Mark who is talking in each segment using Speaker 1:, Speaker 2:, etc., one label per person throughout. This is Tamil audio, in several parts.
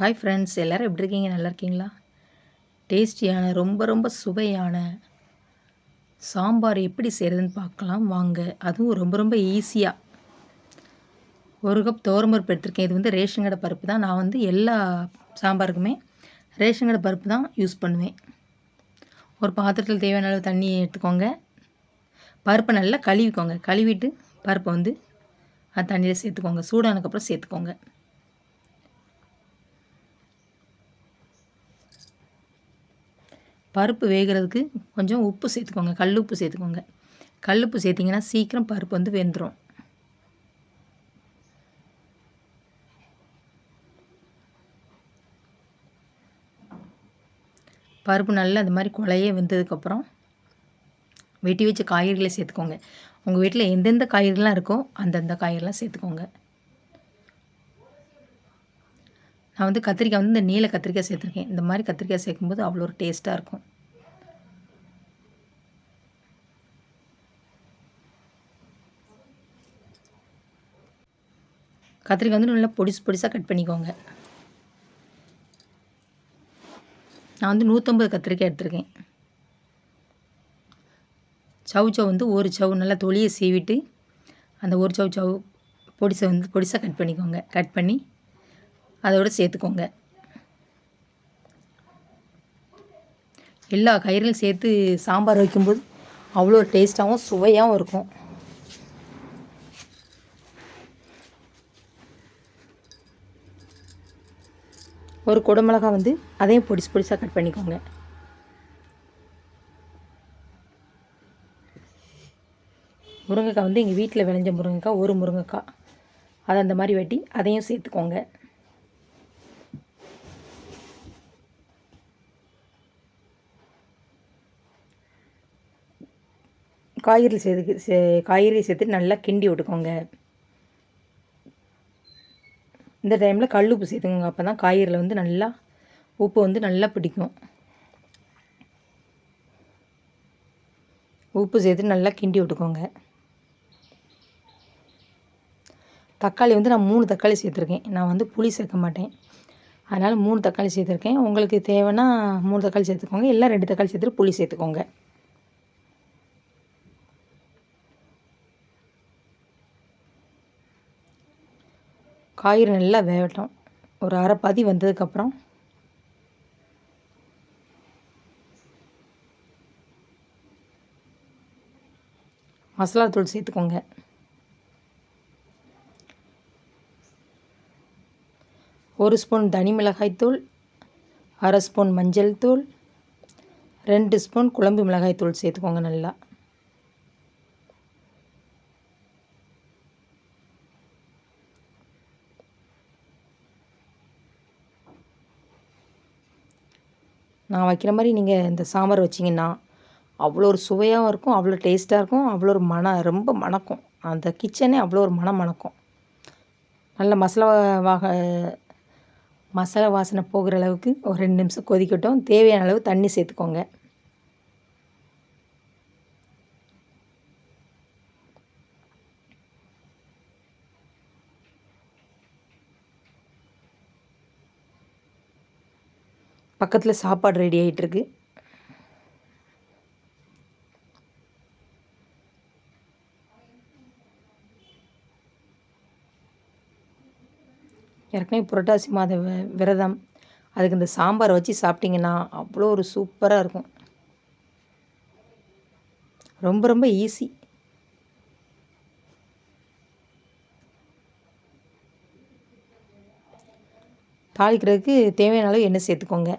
Speaker 1: ஹாய் ஃப்ரெண்ட்ஸ் எல்லோரும் எப்படி இருக்கீங்க நல்லா இருக்கீங்களா டேஸ்டியான ரொம்ப ரொம்ப சுவையான சாம்பார் எப்படி செய்கிறதுன்னு பார்க்கலாம் வாங்க அதுவும் ரொம்ப ரொம்ப ஈஸியாக ஒரு கப் தோரம்பருப்பு எடுத்திருக்கேன் இது வந்து ரேஷன் கடை பருப்பு தான் நான் வந்து எல்லா சாம்பாருக்குமே ரேஷன் கடை பருப்பு தான் யூஸ் பண்ணுவேன் ஒரு பாத்திரத்தில் தேவையான அளவு தண்ணி எடுத்துக்கோங்க பருப்பை நல்லா கழுவிக்கோங்க கழுவிட்டு பருப்பை வந்து அது தண்ணியில் சேர்த்துக்கோங்க சூடானதுக்கப்புறம் சேர்த்துக்கோங்க பருப்பு வேகிறதுக்கு கொஞ்சம் உப்பு சேர்த்துக்கோங்க கல் உப்பு சேர்த்துக்கோங்க கல் உப்பு சேர்த்திங்கன்னா சீக்கிரம் பருப்பு வந்து வெந்துடும் பருப்பு நல்லா அது மாதிரி குழையே வெந்ததுக்கப்புறம் வெட்டி வச்ச காய்கறிகளை சேர்த்துக்கோங்க உங்கள் வீட்டில் எந்தெந்த காய்கறிலாம் இருக்கோ அந்தந்த காய்கறிலாம் சேர்த்துக்கோங்க நான் வந்து கத்திரிக்காய் வந்து இந்த நீல கத்திரிக்காய் சேர்த்துருக்கேன் இந்த மாதிரி கத்திரிக்காய் சேர்க்கும்போது அவ்வளோ ஒரு டேஸ்ட்டாக இருக்கும் கத்திரிக்காய் வந்து நல்லா பொடிசு பொடிசாக கட் பண்ணிக்கோங்க நான் வந்து நூற்றம்பது கத்திரிக்காய் எடுத்திருக்கேன் சவு சவு வந்து ஒரு சவு நல்லா தொளியை சீவிட்டு அந்த ஒரு சவு சவு பொடிசை வந்து பொடிசாக கட் பண்ணிக்கோங்க கட் பண்ணி அதோடு சேர்த்துக்கோங்க எல்லா கயிறுகளும் சேர்த்து சாம்பார் வைக்கும்போது அவ்வளோ டேஸ்ட்டாகவும் சுவையாகவும் இருக்கும் ஒரு குடமிளகா வந்து அதையும் பொடிசு பொடிசாக கட் பண்ணிக்கோங்க முருங்கைக்காய் வந்து எங்கள் வீட்டில் விளைஞ்ச முருங்கைக்காய் ஒரு முருங்கைக்காய் அதை அந்த மாதிரி வெட்டி அதையும் சேர்த்துக்கோங்க காய்கறி சேர்த்து காய்கறி சேர்த்து நல்லா கிண்டி விட்டுக்கோங்க இந்த டைமில் கல் உப்பு சேர்த்துக்கோங்க அப்போ தான் காய்கறியில் வந்து நல்லா உப்பு வந்து நல்லா பிடிக்கும் உப்பு சேர்த்து நல்லா கிண்டி விட்டுக்கோங்க தக்காளி வந்து நான் மூணு தக்காளி சேர்த்துருக்கேன் நான் வந்து புளி சேர்க்க மாட்டேன் அதனால் மூணு தக்காளி சேர்த்துருக்கேன் உங்களுக்கு தேவைன்னா மூணு தக்காளி சேர்த்துக்கோங்க இல்லை ரெண்டு தக்காளி சேர்த்துட்டு புளி சேர்த்துக்கோங்க காய்கறி நல்லா வேகட்டும் ஒரு அரை பாதி வந்ததுக்கப்புறம் மசாலா தூள் சேர்த்துக்கோங்க ஒரு ஸ்பூன் தனி மிளகாய் தூள் அரை ஸ்பூன் மஞ்சள் தூள் ரெண்டு ஸ்பூன் குழம்பு மிளகாய் தூள் சேர்த்துக்கோங்க நல்லா நான் வைக்கிற மாதிரி நீங்கள் இந்த சாம்பார் வச்சிங்கன்னா அவ்வளோ ஒரு சுவையாகவும் இருக்கும் அவ்வளோ டேஸ்ட்டாக இருக்கும் அவ்வளோ ஒரு மனம் ரொம்ப மணக்கும் அந்த கிச்சனே அவ்வளோ ஒரு மனம் மணக்கும் நல்ல மசாலா வாக மசாலா வாசனை போகிற அளவுக்கு ஒரு ரெண்டு நிமிஷம் கொதிக்கட்டும் தேவையான அளவு தண்ணி சேர்த்துக்கோங்க பக்கத்தில் சாப்பாடு ரெடி ஆகிட்டுருக்கு ஏற்கனவே புரட்டாசி மாத விரதம் அதுக்கு இந்த சாம்பார் வச்சு சாப்பிட்டிங்கன்னா அவ்வளோ ஒரு சூப்பராக இருக்கும் ரொம்ப ரொம்ப ஈஸி தாளிக்கிறதுக்கு தேவையான அளவு எண்ணெய் சேர்த்துக்கோங்க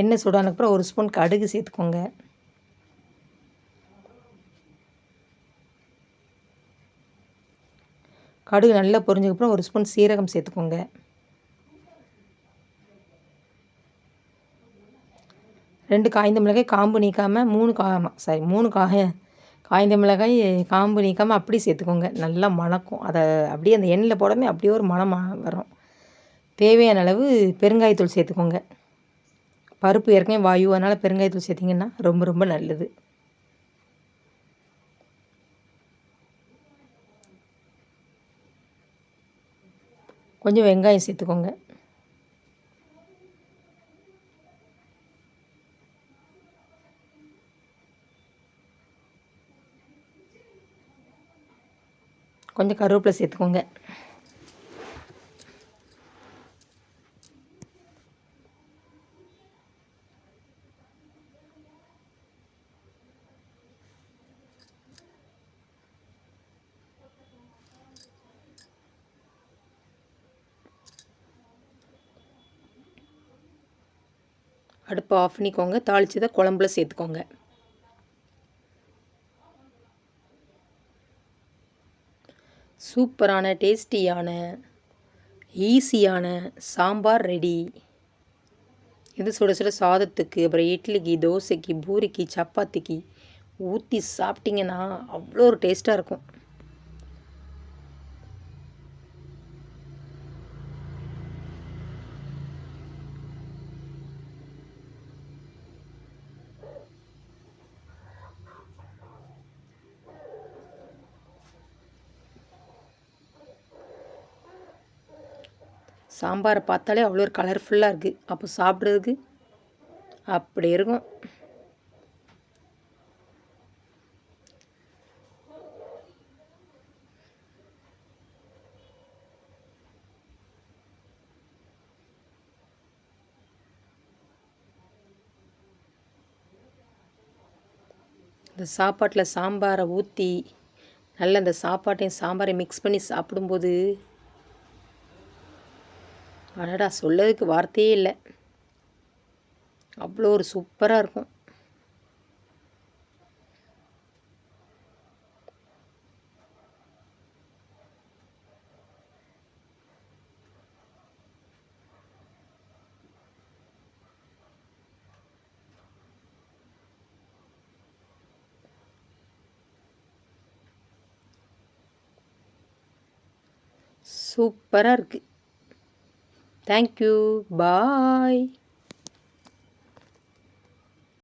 Speaker 1: எண்ணெய் சூடானப்புறம் ஒரு ஸ்பூன் கடுகு சேர்த்துக்கோங்க கடுகு நல்லா பொரிஞ்சக்கப்புறம் ஒரு ஸ்பூன் சீரகம் சேர்த்துக்கோங்க ரெண்டு காய்ந்த மிளகாய் காம்பு நீக்காமல் மூணு கா சாரி மூணு காய காய்ந்த மிளகாய் காம்பு நீக்காமல் அப்படி சேர்த்துக்கோங்க நல்லா மணக்கும் அதை அப்படியே அந்த எண்ணெயில் போடாமல் அப்படியே ஒரு மணம் வரும் தேவையான அளவு பெருங்காயத்தூள் சேர்த்துக்கோங்க பருப்பு ஏற்கனவே வாயு அதனால் பெருங்காயத்தூள் சேர்த்திங்கன்னா ரொம்ப ரொம்ப நல்லது கொஞ்சம் வெங்காயம் சேர்த்துக்கோங்க கொஞ்சம் கருவேப்பிலை சேர்த்துக்கோங்க அடுப்பை ஆஃப் பண்ணிக்கோங்க தாளித்து தான் குழம்புல சேர்த்துக்கோங்க சூப்பரான டேஸ்டியான ஈஸியான சாம்பார் ரெடி இது சுட சுட சாதத்துக்கு அப்புறம் இட்லிக்கு தோசைக்கு பூரிக்கு சப்பாத்திக்கு ஊற்றி சாப்பிட்டிங்கன்னா அவ்வளோ ஒரு டேஸ்ட்டாக இருக்கும் சாம்பாரை பார்த்தாலே அவ்வளோ ஒரு கலர்ஃபுல்லாக இருக்குது அப்போ சாப்பிட்றதுக்கு அப்படி இருக்கும் இந்த சாப்பாட்டில் சாம்பாரை ஊற்றி நல்ல அந்த சாப்பாட்டையும் சாம்பாரையும் மிக்ஸ் பண்ணி சாப்பிடும்போது அடடா சொல்லதுக்கு வார்த்தையே இல்லை அவ்வளோ ஒரு சூப்பராக இருக்கும் சூப்பராக இருக்குது Thank you. Bye.